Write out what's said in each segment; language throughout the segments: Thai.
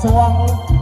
说。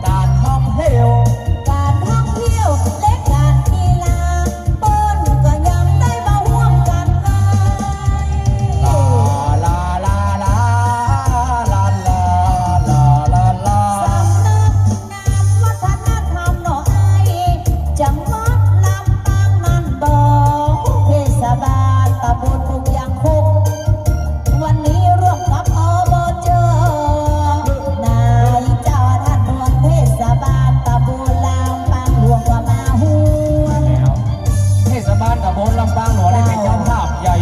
ลำปางหนอได้เป็นเจ้าภาพใหญ่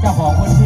เจ้าของพื้นที่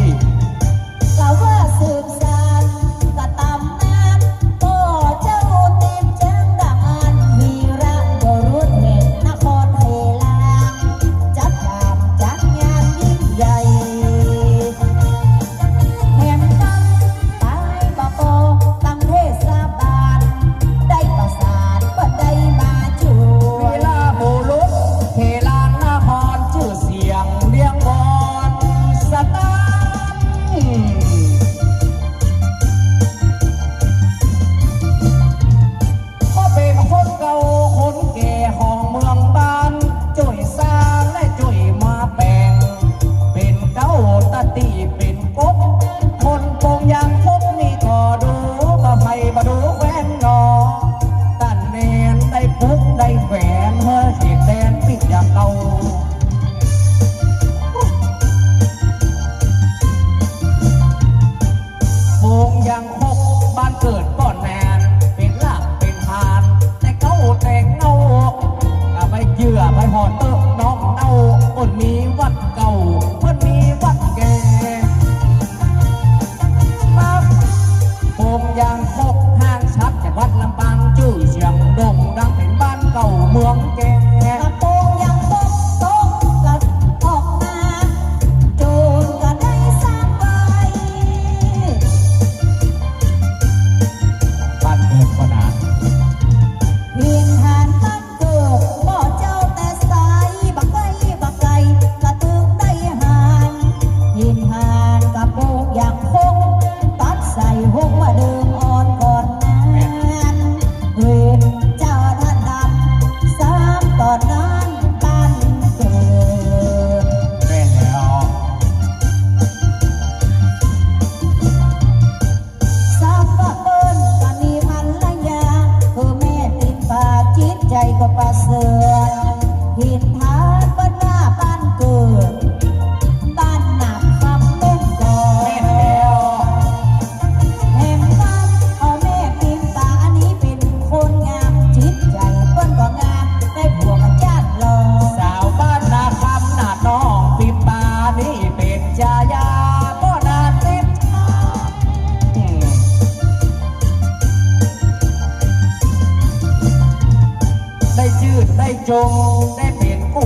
วัดเก่า เพื่อมีวัดแก่ปับปกยางปกห้างชัดจากวัดลำปางจื้อเสียงดงดังเป็น จงได้เป็นกู